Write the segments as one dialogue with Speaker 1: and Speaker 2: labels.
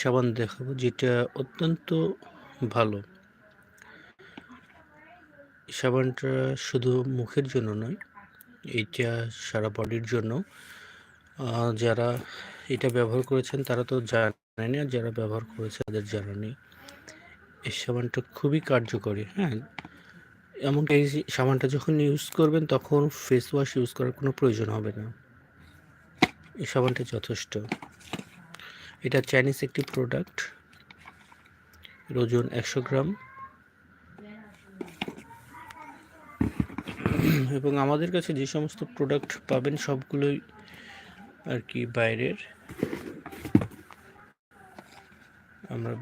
Speaker 1: সাবান দেখাবো, যেটা অত্যন্ত ভালো। সাবানটা শুধু মুখের জন্য নয়, এটা সারা বডির জন্য। যারা এটা ব্যবহার করেছেন, তারা তো জানেন আর যারা ব্যবহার করেছে, তাদের জানা নেই। এই সাবানটা খুবই কার্যকরী হ্যাঁ। এমনকি এই সাবানটা যখন ইউজ করবেন, তখন ফেস ওয়াশ ইউজ করার কোনো প্রয়োজন হবে না। এই সাবানটা যথেষ্ট। এটা চাইনিজ একটি প্রোডাক্ট ওজন একশো গ্রাম। এবং আমাদের কাছে যে সমস্ত প্রোডাক্ট পাবেন, সবগুলোই আর কি বাইরের। আমরা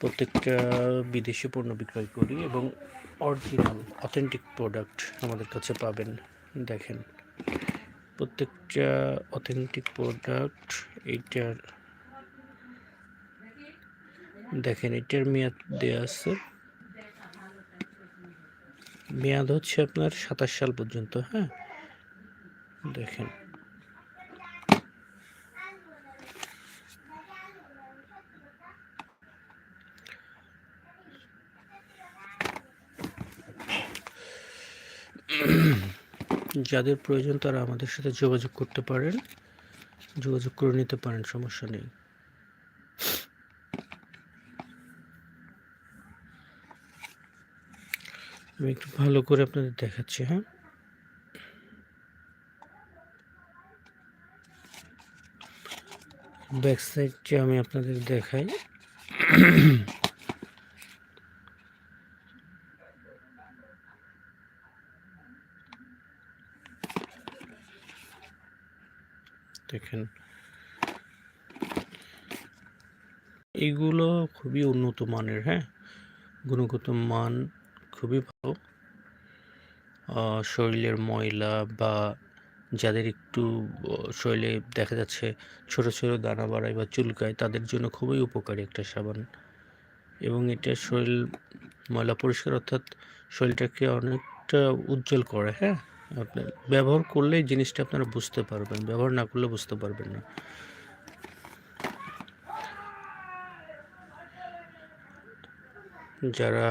Speaker 1: প্রত্যেকটা বিদেশি পণ্য বিক্রয় করি এবং অরিজিনাল অথেন্টিক প্রোডাক্ট আমাদের কাছে পাবেন। দেখেন, প্রত্যেকটা অথেন্টিক প্রোডাক্ট এইটার দেখেন, এটার মেয়াদ দেওয়া আছে। মেয়াদ হচ্ছে আপনার সাতাশ সাল পর্যন্ত হ্যাঁ? দেখেন। যাদের প্রয়োজন তারা আমাদের সাথে যোগাযোগ করতে পারেন। যোগাযোগ করে নিতে পারেন, সমস্যা নেই। আমি একটু ভালো করে আপনাদের দেখাচ্ছি হ্যাঁ? ব্যাক সাইডটি আমি আপনাদের দেখাই। দেখেন। এগুলো খুবই উন্নত মানের হ্যাঁ? গুণগত মান খুবই ভালো। শরীরের ময়লা বা যাদের একটু শরীরে দেখা যাচ্ছে ছোট ছোট দানা বাড়ায় বা চুলকায়, তাদের জন্য খুবই উপকারী একটা সাবান। এবং এটা শরীর ময়লা পরিষ্কার অর্থাৎ শরীরটাকে অনেকটা উজ্জ্বল করে হ্যাঁ? আপনার ব্যবহার করলেই জিনিসটা আপনারা বুঝতে পারবেন, ব্যবহার না করলে বুঝতে পারবেন না। যারা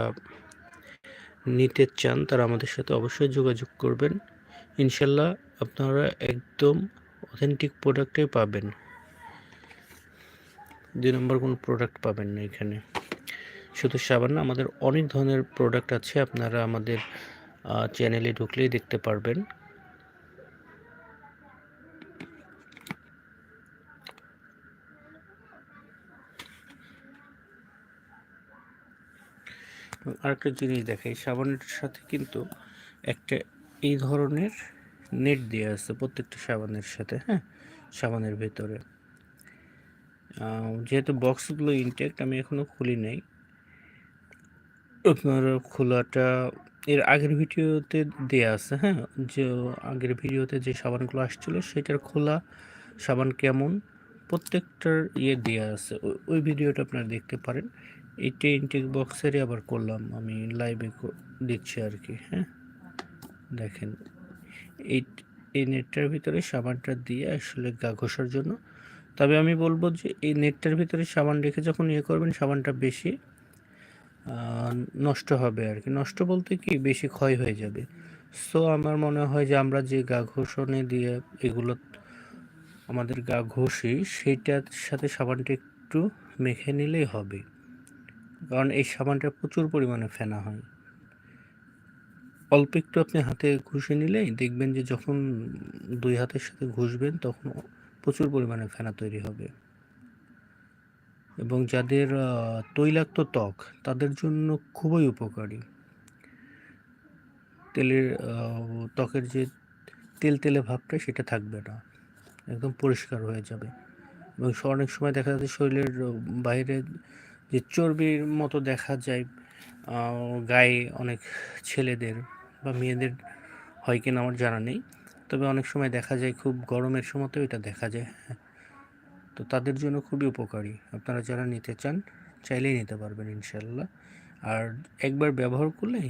Speaker 1: নিতে চান, তারা আমাদের সাথে অবশ্যই যোগাযোগ করবেন। ইনশাল্লাহ আপনারা একদম অথেন্টিক প্রোডাক্টই পাবেন। দুই নম্বর কোনো প্রোডাক্ট পাবেন না এখানে। শুধু সাবান না, আমাদের অনেক ধরনের প্রোডাক্ট আছে, আপনারা আমাদের চ্যানেলে ঢুকলেই দেখতে পারবেন। আরেকটা জিনিস দেখাই, সাবানের সাথে কিন্তু একটা এই ধরনের নেট দেওয়া আছে প্রত্যেকটা সাবানের সাথে হ্যাঁ? সাবানের ভেতরে। যেহেতু বক্সগুলো ইনটেক্ট আমি এখনও খুলি নাই। আপনার খোলাটা এর আগের ভিডিওতে দেয়া আছে হ্যাঁ? যে আগের ভিডিওতে যে সাবানগুলো আসছিল, সেটার খোলা সাবান কেমন? প্রত্যেকটার ইয়ে দেওয়া আছে। ওই ভিডিওটা আপনারা দেখতে পারেন। এইটা ইনটেক বক্সেরই আবার করলাম আমি লাইভে দিচ্ছি আর কি হ্যাঁ? দেখেন এই এই নেটটার ভিতরে সাবানটা দিয়ে আসলে গা ঘষার জন্য। তবে আমি বলব যে এই নেটটার ভিতরে সাবান রেখে যখন ইয়ে করবেন, সাবানটা বেশি নষ্ট হবে আর কি। নষ্ট বলতে কি, বেশি ক্ষয় হয়ে যাবে। সো আমার মনে হয় যে আমরা যে গা ঘষণে দিয়ে এগুলো আমাদের গা ঘষি, সেইটার সাথে সাবানটা একটু মেখে নিলেই হবে। কারণ এই সাবানটা প্রচুর পরিমাণে ফেনা হয়। অল্প একটু আপনি হাতে ঘষে নিলেই দেখবেন যে যখন দুই হাতের সাথে ঘষবেন তখন প্রচুর পরিমাণে ফেনা তৈরি হবে। এবং যাদের তৈলাক্ত ত্বক তাদের জন্য খুবই উপকারী। তেলের ত্বকের যে তেল তেলে ভাবটা সেটা থাকবে না। একদম পরিষ্কার হয়ে যাবে। এবং অনেক সময় দেখা যাচ্ছে শরীরের বাইরে যে চর্বির মতো দেখা যায় গায়ে অনেক ছেলেদের বা মেয়েদের হয় কিনা আমার জানা নেই। তবে অনেক সময় দেখা যায় খুব গরমের সময়তেও এটা দেখা যায় হ্যাঁ। তো তাদের জন্য খুবই উপকারী। আপনারা যারা নিতে চান, চাইলেই নিতে পারবেন ইনশাল্লাহ আর একবার ব্যবহার করলে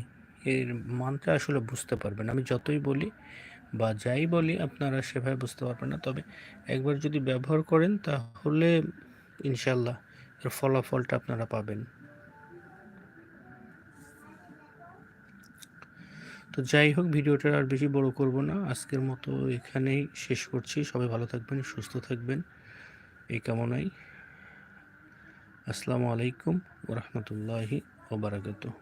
Speaker 1: এর মানটা আসলে বুঝতে পারবেন। আমি যতই বলি বা যাই বলি, আপনারা সেভাবে বুঝতে পারবেন না। তবে একবার যদি ব্যবহার করেন, তাহলে ইনশাল্লাহ এর ফলাফলটা আপনারা পাবেন। তো যাই হোক ভিডিওটা আর বেশি বড় করব না। আজকের মতো এখানেই শেষ করছি। সবাই ভালো থাকবেন, সুস্থ থাকবেন। এই কামনাই। আসসালামু আলাইকুম ওরহমতুল্লাহি ওবরাকাতুহ